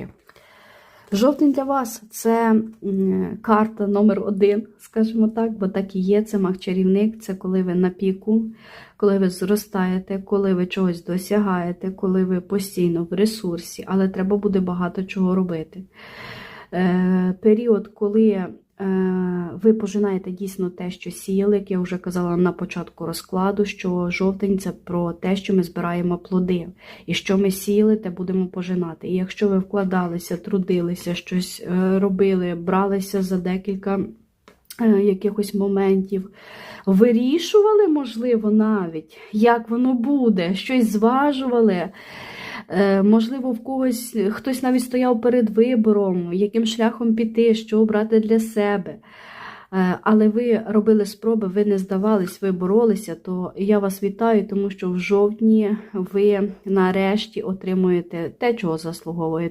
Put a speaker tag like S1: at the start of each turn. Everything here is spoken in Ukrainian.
S1: трошки. Жовтень для вас це карта номер один, скажімо так, бо так і є. Це маг-чарівник, це коли ви на піку, коли ви зростаєте, коли ви чогось досягаєте, коли ви постійно в ресурсі, але треба буде багато чого робити. Е, період, коли ви пожинаєте дійсно те, що сіяли, як я вже казала на початку розкладу, що жовтень це про те, що ми збираємо плоди. І що ми сіяли, те будемо пожинати. І якщо ви вкладалися, трудилися, щось е, робили, бралися за декілька е, якихось моментів, вирішували, можливо, навіть, як воно буде, щось зважували. Е, Можливо, в когось хтось навіть стояв перед вибором, яким шляхом піти, що обрати для себе. Е, Але ви робили спроби, ви не здавались, ви боролися, то я вас вітаю, тому що в жовтні ви нарешті отримуєте те, чого заслуговуєте.